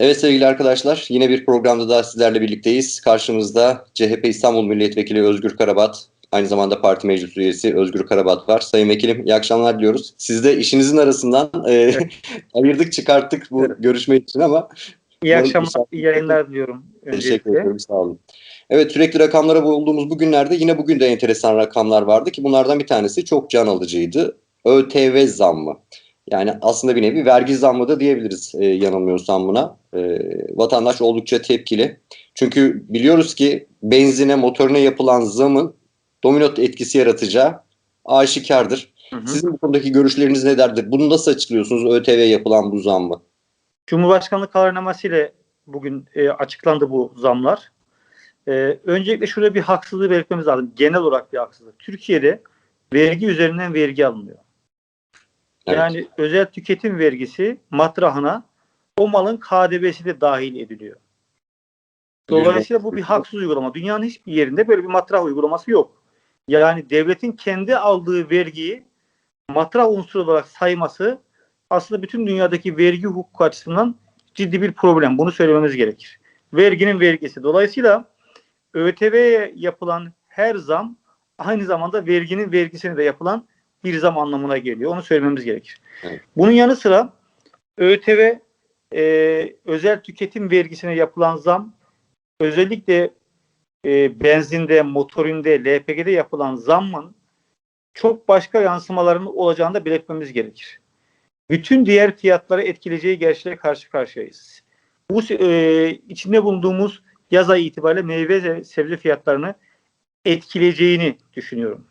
Evet sevgili arkadaşlar, yine bir programda daha sizlerle birlikteyiz. Karşımızda CHP İstanbul Milletvekili Özgür Karabat, aynı zamanda parti meclis üyesi Özgür Karabat var. Sayın Vekilim iyi akşamlar diliyoruz. Siz de işinizin arasından e, ayırdık çıkarttık bu Evet. görüşme için ama İyi akşamlar, iyi yayınlar diliyorum teşekkür ederim sağ olun. Evet sürekli rakamlara bulduğumuz bu günlerde yine bugün de enteresan rakamlar vardı ki bunlardan bir tanesi çok can alıcıydı. ÖTV zammı. Yani aslında bir nevi vergi zammı da diyebiliriz e, yanılmıyorsam buna. E, vatandaş oldukça tepkili. Çünkü biliyoruz ki benzine, motoruna yapılan zamın domino etkisi yaratacağı aşikardır. Hı hı. Sizin bu konudaki görüşleriniz nelerdir? Bunu nasıl açıklıyorsunuz ÖTV yapılan bu zammı? Cumhurbaşkanlığı kararnaması ile bugün e, açıklandı bu zamlar. E, öncelikle şurada bir haksızlığı belirtmemiz lazım. Genel olarak bir haksızlık. Türkiye'de vergi üzerinden vergi alınıyor. Evet. Yani özel tüketim vergisi matrahına o malın KDV'si de dahil ediliyor. Dolayısıyla bu bir haksız uygulama. Dünyanın hiçbir yerinde böyle bir matrah uygulaması yok. Yani devletin kendi aldığı vergiyi matrah unsuru olarak sayması aslında bütün dünyadaki vergi hukuku açısından ciddi bir problem. Bunu söylememiz gerekir. Verginin vergisi. Dolayısıyla ÖTV'ye yapılan her zam aynı zamanda verginin vergisine de yapılan bir zam anlamına geliyor. Onu söylememiz gerekir. Evet. Bunun yanı sıra ÖTV e, özel tüketim vergisine yapılan zam özellikle e, benzinde, motorinde, LPG'de yapılan zammın çok başka yansımalarının olacağını da belirtmemiz gerekir. Bütün diğer fiyatları etkileyeceği gerçeğe karşı karşıyayız. Bu e, içinde bulunduğumuz yaz ayı itibariyle meyve ve sebze fiyatlarını etkileyeceğini düşünüyorum.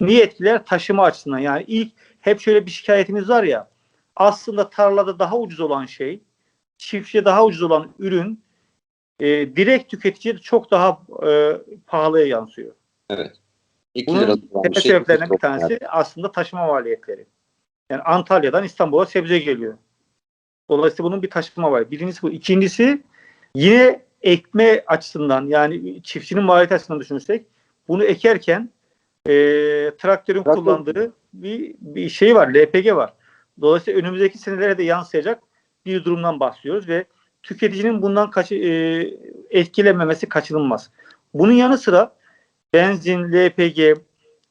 Niye etkiler? Taşıma açısından. Yani ilk hep şöyle bir şikayetimiz var ya aslında tarlada daha ucuz olan şey çiftçiye daha ucuz olan ürün e, direkt tüketiciye çok daha e, pahalıya yansıyor. Evet. 2 Bunun temel şey. sebeplerinden bir tanesi aslında taşıma maliyetleri. Yani Antalya'dan İstanbul'a sebze geliyor. Dolayısıyla bunun bir taşıma var. Birincisi bu. İkincisi yine ekme açısından yani çiftçinin maliyeti açısından düşünürsek bunu ekerken e, traktörün Traktör. kullandığı bir, bir şey var. LPG var. Dolayısıyla önümüzdeki senelere de yansıyacak bir durumdan bahsediyoruz ve tüketicinin bundan kaçı, e, etkilenmemesi kaçınılmaz. Bunun yanı sıra benzin, LPG,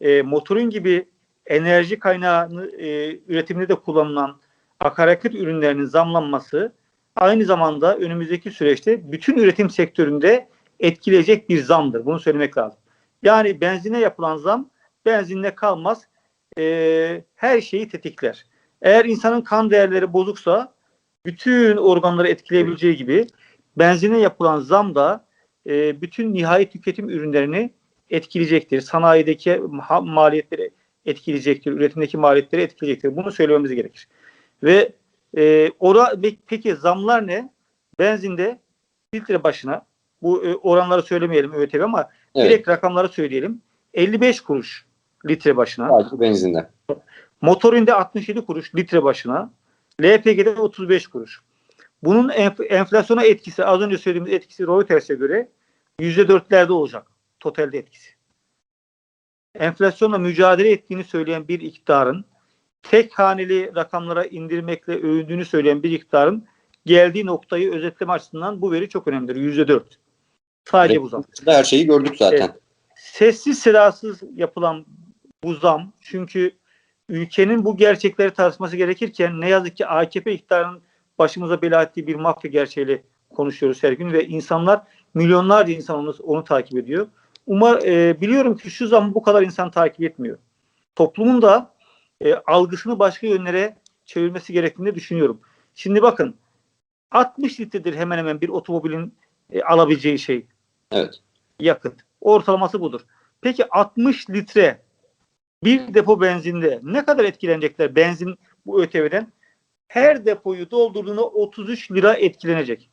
e, motorun gibi enerji kaynağını e, üretiminde de kullanılan akaryakıt ürünlerinin zamlanması aynı zamanda önümüzdeki süreçte bütün üretim sektöründe etkileyecek bir zamdır. Bunu söylemek lazım. Yani benzine yapılan zam benzinle kalmaz. E, her şeyi tetikler. Eğer insanın kan değerleri bozuksa bütün organları etkileyebileceği gibi benzine yapılan zam da e, bütün nihai tüketim ürünlerini etkileyecektir. Sanayideki ma- maliyetleri etkileyecektir. Üretimdeki maliyetleri etkileyecektir. Bunu söylememiz gerekir. Ve e, ora, peki zamlar ne? Benzinde litre başına bu e, oranları söylemeyelim ÖTV ama Evet. direkt rakamları söyleyelim. 55 kuruş litre başına. Sadece benzinden. Motorinde 67 kuruş litre başına. LPG'de 35 kuruş. Bunun enf- enflasyona etkisi az önce söylediğimiz etkisi Reuters'e göre %4'lerde olacak totalde etkisi. Enflasyonla mücadele ettiğini söyleyen bir iktidarın tek haneli rakamlara indirmekle övündüğünü söyleyen bir iktidarın geldiği noktayı özetleme açısından bu veri çok önemlidir. %4. Sadece bu zam. Her şeyi gördük zaten. Evet. Sessiz sedasız yapılan bu zam çünkü ülkenin bu gerçekleri tartışması gerekirken ne yazık ki AKP iktidarının başımıza bela ettiği bir mafya gerçeğiyle konuşuyoruz her gün ve insanlar milyonlarca insan onu, onu takip ediyor. Umar e, biliyorum ki şu zam bu kadar insan takip etmiyor. Toplumun da e, algısını başka yönlere çevirmesi gerektiğini düşünüyorum. Şimdi bakın 60 litredir hemen hemen bir otomobilin e, alabileceği şey Evet. yakıt. Ortalaması budur. Peki 60 litre bir depo benzinde ne kadar etkilenecekler benzin bu ÖTV'den? Her depoyu doldurduğunda 33 lira etkilenecek.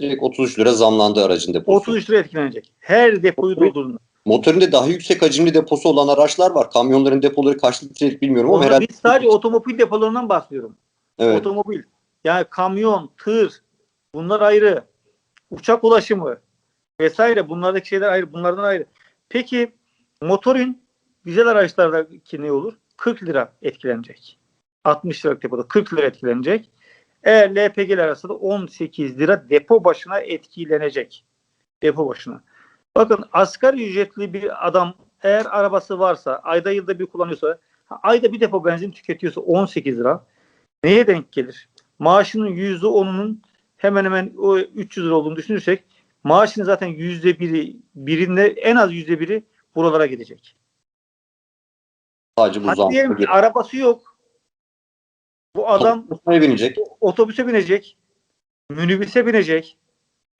Direkt 33 lira zamlandı aracın deposu. 33 lira etkilenecek. Her depoyu doldurduğunda. Motorinde daha yüksek hacimli deposu olan araçlar var. Kamyonların depoları kaç litrelik bilmiyorum ama Ona herhalde biz sadece otomobil depolarından bahsediyorum. evet. Otomobil. Yani kamyon, tır bunlar ayrı. Uçak ulaşımı vesaire bunlardaki şeyler ayrı. Bunlardan ayrı. Peki motorin dizel araçlardaki ne olur? 40 lira etkilenecek. 60 liralık depoda 40 lira etkilenecek. Eğer LPG'ler arasında 18 lira depo başına etkilenecek. Depo başına. Bakın asgari ücretli bir adam eğer arabası varsa, ayda yılda bir kullanıyorsa, ayda bir depo benzin tüketiyorsa 18 lira neye denk gelir? Maaşının %10'unun hemen hemen o 300 lira olduğunu düşünürsek maaşının zaten %1'i birinde en az %1'i buralara gidecek. Sadece bu Hadi diyelim ki arabası yok. Bu adam Otobüse binecek. otobüse binecek, minibüse binecek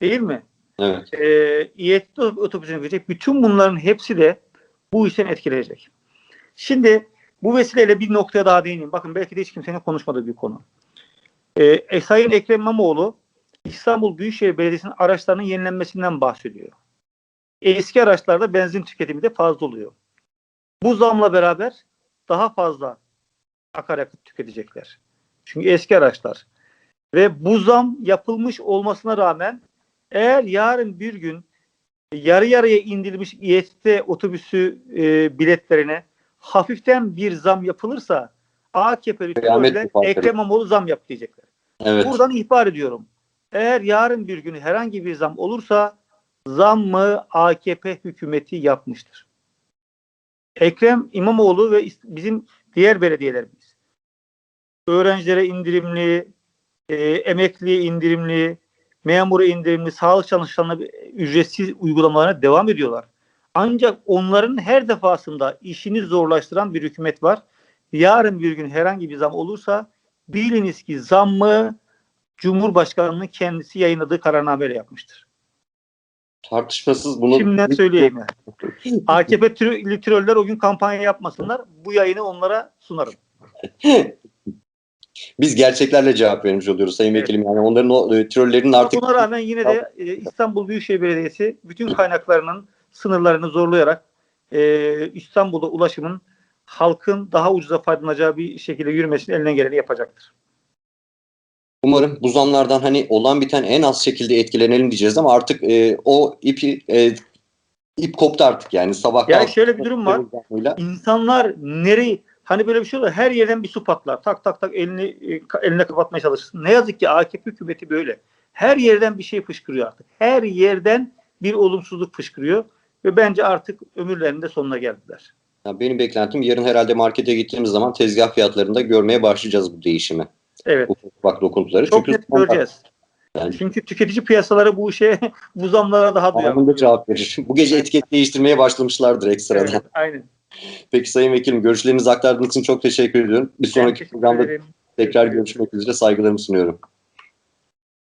değil mi? Evet. Ee, İETT otobüsüne binecek. Bütün bunların hepsi de bu işten etkilenecek. Şimdi bu vesileyle bir noktaya daha değineyim. Bakın belki de hiç kimsenin konuşmadığı bir konu. Ee, e, Sayın Ekrem İmamoğlu İstanbul Büyükşehir Belediyesi'nin araçlarının yenilenmesinden bahsediyor. Eski araçlarda benzin tüketimi de fazla oluyor. Bu zamla beraber daha fazla akaryakıt tüketecekler. Çünkü eski araçlar. Ve bu zam yapılmış olmasına rağmen eğer yarın bir gün yarı yarıya indirilmiş İETT otobüsü e, biletlerine hafiften bir zam yapılırsa AKP'li. Ekrem İmamoğlu zam yap diyecekler. Evet. Buradan ihbar ediyorum. Eğer yarın bir gün herhangi bir zam olursa zam mı AKP hükümeti yapmıştır. Ekrem İmamoğlu ve bizim diğer belediyelerimiz öğrencilere indirimli, e, emekliye indirimli, memura indirimli, sağlık çalışanlarına ücretsiz uygulamalarına devam ediyorlar. Ancak onların her defasında işini zorlaştıran bir hükümet var. Yarın bir gün herhangi bir zam olursa biliniz ki zammı Cumhurbaşkanı'nın kendisi yayınladığı kararnameyle yapmıştır. Tartışmasız bunu Şimdiden söyleyeyim yani. AKP tro- troller o gün kampanya yapmasınlar. Bu yayını onlara sunarım. biz gerçeklerle cevap vermiş oluyoruz Sayın Evet. Vekilim. Yani onların o e, trollerin artık Buna rağmen yine de e, İstanbul Büyükşehir Belediyesi bütün kaynaklarının sınırlarını zorlayarak e, İstanbul'da ulaşımın halkın daha ucuza faydalanacağı bir şekilde yürümesini elinden geleni yapacaktır. Umarım bu zamlardan hani olan biten en az şekilde etkilenelim diyeceğiz ama artık e, o ipi e, ip koptu artık yani sabah Yani şöyle bir durum var. İnsanlar nereyi hani böyle bir şey olur her yerden bir su patlar. Tak tak tak elini e, eline kapatmaya çalışırsın. Ne yazık ki AKP hükümeti böyle. Her yerden bir şey fışkırıyor artık. Her yerden bir olumsuzluk fışkırıyor ve bence artık ömürlerinde sonuna geldiler. Ya benim beklentim yarın herhalde markete gittiğimiz zaman tezgah fiyatlarında görmeye başlayacağız bu değişimi. Evet. Bak dokuntuları. Çok Çünkü net göreceğiz. Yani- Çünkü tüketici piyasaları bu işe bu zamlara daha duyarlı. Anında cevap verir. Bu gece etiket değiştirmeye başlamışlardır ekstradan. Evet, aynen. Peki Sayın Vekilim görüşlerinizi aktardığınız için çok teşekkür ediyorum. Bir sonraki programda tekrar görüşmek üzere saygılarımı sunuyorum.